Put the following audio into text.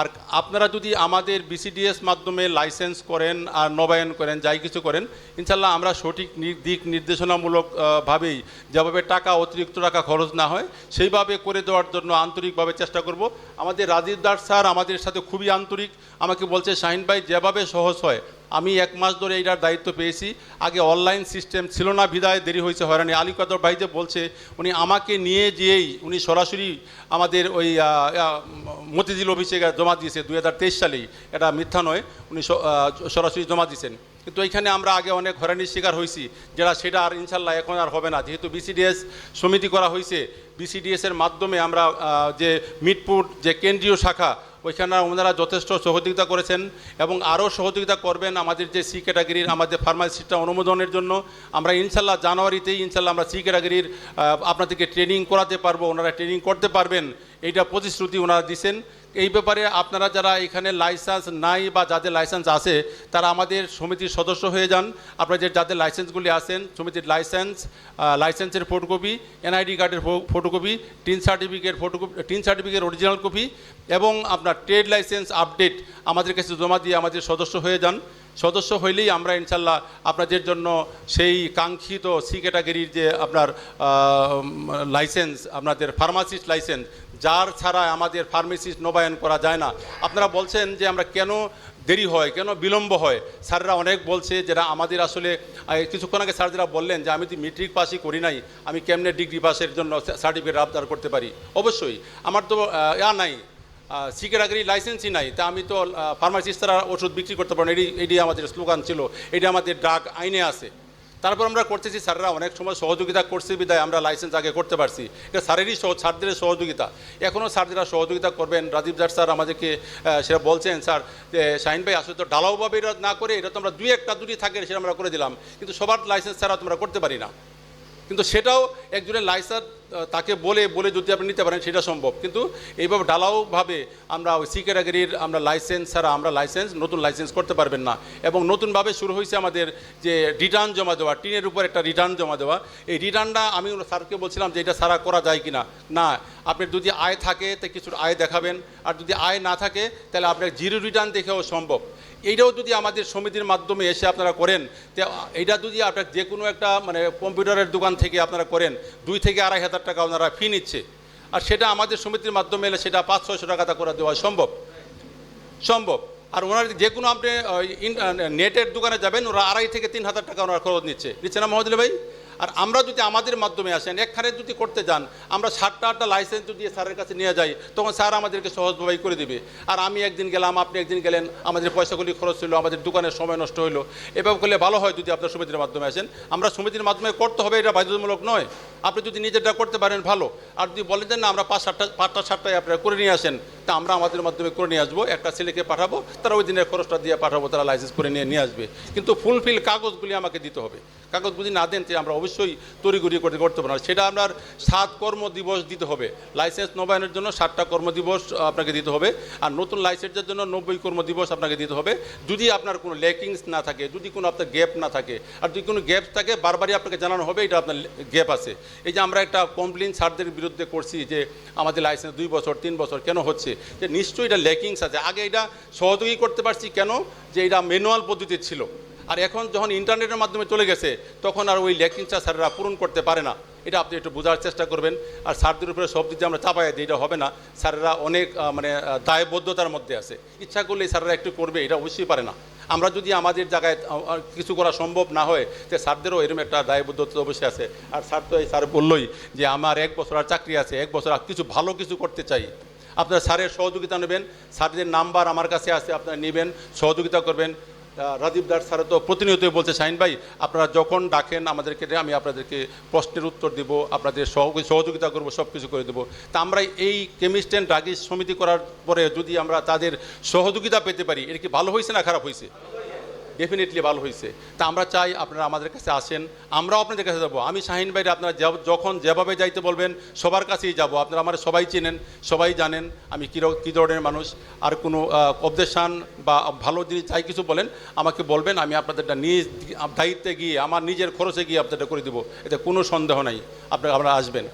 আর আপনারা যদি আমাদের বিসিডিএস মাধ্যমে লাইসেন্স করেন আর নবায়ন করেন, যাই কিছু করেন, ইনশাল্লাহ আমরা সঠিক দিক নির্দেশনামূলকভাবেই যেভাবে টাকা, অতিরিক্ত টাকা খরচ না হয়, সেইভাবে করে দেওয়ার জন্য আন্তরিকভাবে চেষ্টা করব। আমাদের রাজীব দাস স্যার আমাদের সাথে খুবই আন্তরিক। আমাকে বলছে, শাহিন ভাই, যেভাবে সহজ হয় আমি এক মাস ধরে এইটার দায়িত্ব পেয়েছি। আগে অনলাইন সিস্টেম ছিল না, বিদায় দেরি হয়েছে, হয়রানি। আলী কাদর ভাই যে বলছে, উনি আমাকে নিয়ে যেয়েই উনি সরাসরি আমাদের ওই মতিঝিল অফিসে জমা দিয়েছে, দুই হাজার তেইশ সালেই। এটা মিথ্যা নয়, উনি সরাসরি জমা দিয়েছেন। কিন্তু এখানে আমরা আগে অনেক হয়রানির শিকার হয়েছি যেটা সেটা আর ইনশাল্লাহ এখন আর হবে না। যেহেতু বিসিডিএস সমিতি করা হয়েছে বিসিডিএসের মাধ্যমে আমরা যে মিটপুর যে কেন্দ্রীয় শাখা ওইখানে ওনারা যথেষ্ট সহযোগিতা করেছেন এবং আরও সহযোগিতা করবেন আমাদের যে সি ক্যাটাগরির আমাদের ফার্মাসিস্টটা অনুমোদনের জন্য। আমরা ইনশাল্লাহ জানুয়ারিতেই ইনশাল্লাহ আমরা সি ক্যাটাগরির আপনাদেরকে ট্রেনিং করাতে পারব, ওনারা ট্রেনিং করতে পারবেন। এইটা প্রতিশ্রুতি ওনারা দিছেন। এই ব্যাপারে আপনারা যারা এখানে লাইসেন্স নাই বা যাদের লাইসেন্স আছে, তারা আমাদের সমিতির সদস্য হয়ে যান। আপনারা যে যাদের লাইসেন্সগুলি আছেন, সমিতির লাইসেন্স লাইসেন্সের ফটোকপি এনআইডি কার্ডের photocopy TIN certificate photocopy TIN certificate original copy এবং আপনার ট্রেড লাইসেন্স আপডেট আমাদের কাছে জমা দিয়ে আমাদের সদস্য হয়ে যান। সদস্য হইলেই আমরা ইনশাল্লাহ আপনাদের জন্য সেই কাঙ্ক্ষিত সি ক্যাটাগরির যে আপনার লাইসেন্স আপনাদের ফার্মাসিস্ট লাইসেন্স যার ছাড়া আমাদের ফার্মেসিস্ট নবায়ন করা যায় না। আপনারা বলছেন যে আমরা কেন দেরি হয়, কেন বিলম্ব হয়? স্যাররা অনেক বলছে যেটা আমাদের আসলে কিছুক্ষণ আগে স্যার যারা বললেন যে আমি তো মেট্রিক পাসই করি নাই, আমি কেমনে ডিগ্রি পাসের জন্য সার্টিফিকেট আবদার করতে পারি? অবশ্যই। আমার তো ইয়া নাই। সিকেটাগরি লাইসেন্সই নাই। তা আমি তো ফার্মাসিস্ট তারা ওষুধ বিক্রি করতে পারেন এটি এটি আমাদের স্লোগান ছিল এটি আমাদের ড্রাগ আইনে আছে। তারপর আমরা করতেছি, স্যাররা অনেক সময় সহযোগিতা করছে বিদায় আমরা লাইসেন্স আগে করতে পারছি। এটা স্যারেরই স্যারদের সহযোগিতা। এখনও স্যারদেরা সহযোগিতা করবেন। রাজীব জাট স্যার আমাদেরকে সেটা বলছেন, স্যার শাহিন ভাই, আসলে তো ঢালাওভাবে এটা না করে, এটা তো আমরা দুই একটা দুটি থাকে, সেটা আমরা করে দিলাম। কিন্তু সবার লাইসেন্স ছাড়া তোমরা করতে পারি না। কিন্তু সেটাও একজনের লাইসেন্স তাকে বলে বলে যদি আপনি নিতে পারেন, সেটা সম্ভব। কিন্তু এইভাবে ঢালাওভাবে আমরা ওই সি ক্যাটাগরির আমরা লাইসেন্স ছাড়া আমরা লাইসেন্স, নতুন লাইসেন্স করতে পারবেন না। এবং নতুনভাবে শুরু হয়েছে আমাদের যে রিটার্ন জমা দেওয়া, টিনের উপর একটা রিটার্ন জমা দেওয়া। এই রিটার্নটা আমি স্যারকে বলছিলাম যে এটা সারা করা যায় কি না না আপনার যদি আয় থাকে, তো কিছু আয় দেখাবেন। আর যদি আয় না থাকে, তাহলে আপনার জিরো রিটার্ন দেখেও সম্ভব। এইটাও যদি আমাদের সমিতির মাধ্যমে এসে আপনারা করেন, তো এইটা যদি আপনার যে কোনো একটা মানে কম্পিউটারের দোকান থেকে আপনারা করেন, দুই থেকে আড়াই হাজার টাকা ওনারা ফি নিচ্ছে। আর সেটা আমাদের সমিতির মাধ্যমে এলে সেটা পাঁচ, ছয়শো টাকা তা করে দেওয়া সম্ভব। সম্ভব। আর ওনার যে কোনো আপনি নেটের দোকানে যাবেন, ওরা আড়াই থেকে তিন হাজার টাকা ওনারা খরচ নিচ্ছে। নিচ্ছে না মহোদয় ভাই? আর আমরা যদি আমাদের মাধ্যমে আসেন একখানে যদি করতে যান, আমরা সাতটা আটটা লাইসেন্স যদি স্যারের কাছে নিয়ে যাই, তখন স্যার আমাদেরকে সহজভাবেই করে দিবে। আর আমি একদিন গেলাম, আপনি একদিন গেলেন, আমাদের পয়সাগুলি খরচ হলো আমাদের দোকানের সময় নষ্ট হলো এভাবে করলে ভালো হয় যদি আপনার সমিতির মাধ্যমে আসেন। আমরা সমিতির মাধ্যমে করতে হবে, এটা বাধ্যতামূলক নয়। আপনি যদি নিজেরটা করতে পারেন, ভালো। আর যদি বলেন যে না, আমরা পাঁচ, সাতটা, পাঁচটা, সাতটায় আপনারা করে নিয়ে আসেন তা আমরা আমাদের মাধ্যমে করে নিয়ে আসব, একটা ছেলেকে পাঠাবো, তারা ওই দিনের খরচটা দিয়ে পাঠাবো, তারা লাইসেন্স করে নিয়ে নিয়ে আসবে। কিন্তু ফুলফিল কাগজগুলি আমাকে দিতে হবে। কাগজগুলি না দেন তো আমরা অবশ্যই তড়িঘড়ি করতে করতে পারব না। সেটা আপনার সাত কর্ম দিবস দিতে হবে। লাইসেন্স নবায়নের জন্য সাতটা কর্মদিবস আপনাকে দিতে হবে। আর নতুন লাইসেন্সের জন্য নব্বই কর্মদিবস আপনাকে দিতে হবে। যদি আপনার কোনো লেকিংস না থাকে, যদি কোনো আপনার গ্যাপ না থাকে, আর যদি কোনো গ্যাপ থাকে, বারবারই আপনাকে জানানো হবে, এটা আপনার গ্যাপ আছে। এই যে আমরা একটা কমপ্লেন স্যারদের বিরুদ্ধে করছি যে আমাদের লাইসেন্স দুই বছর, তিন বছর কেন হচ্ছে? যে নিশ্চয়ই এটা ল্যাকিংস আছে। আগে এটা সহযোগী করতে পারছি কেন? যে এটা ম্যানুয়াল পদ্ধতি ছিল। আর এখন যখন ইন্টারনেটের মাধ্যমে চলে গেছে, তখন আর ওই ল্যাকিংসটা স্যাররা পূরণ করতে পারে না। এটা আপনি একটু বোঝার চেষ্টা করবেন। আর স্যারদের উপরে সব দিতে আমরা চাপাই দিই, এটা হবে না। স্যারেরা অনেক মানে দায়বদ্ধতার মধ্যে আছে। ইচ্ছা করলে স্যাররা একটু করবে, এটা অবশ্যই পারে না। আমরা যদি আমাদের জায়গায় কিছু করা সম্ভব না হয়, তো স্যারদেরও এরকম একটা দায়বদ্ধতা অবশ্যই আছে। আর স্যার তো এই স্যার বললই যে আমার এক বছর আর চাকরি আছে, এক বছর আর কিছু, ভালো কিছু করতে চাই। আপনারা স্যারের সহযোগিতা নেবেন, স্যারদের নাম্বার আমার কাছে আছে, আপনারা নেবেন, সহযোগিতা করবেন। রাজীব দাস স্যার তো প্রতিনিয়তই বলছে, শাহিন ভাই, আপনারা যখন ডাকেন আমাদেরকে আমি আপনাদেরকে প্রশ্নের উত্তর দিব, আপনাদের সহ- সহযোগিতা করব সব কিছু করে দেবো। তা আমরা এই কেমিস্ট অ্যান্ড ড্রাগিস সমিতি করার পরে যদি আমরা তাদের সহযোগিতা পেতে পারি, এটা কি ভালো হয়েছে না খারাপ হয়েছে? ডেফিনেটলি ভালো হয়েছে তা আমরা চাই আপনারা আমাদের কাছে আসেন। আমরাও আপনাদের কাছে যাব। আমি শাহিন ভাইরে আপনারা যখন যেভাবে যাইতে বলবেন, সবার কাছেই যাব। আপনারা আমার সবাই চেনেন, সবাই জানেন আমি কী কী ধরনের মানুষ। আর কোনো অবজেকশান বা ভালো জিনিস যাই কিছু বলেন, আমাকে বলবেন, আমি আপনাদেরটা নিজ দায়িত্বে গিয়ে, আমার নিজের খরচে গিয়ে আপনাদের করে দেবো। এতে কোনো সন্দেহ নাই। আপনারা আপনারা আসবেন।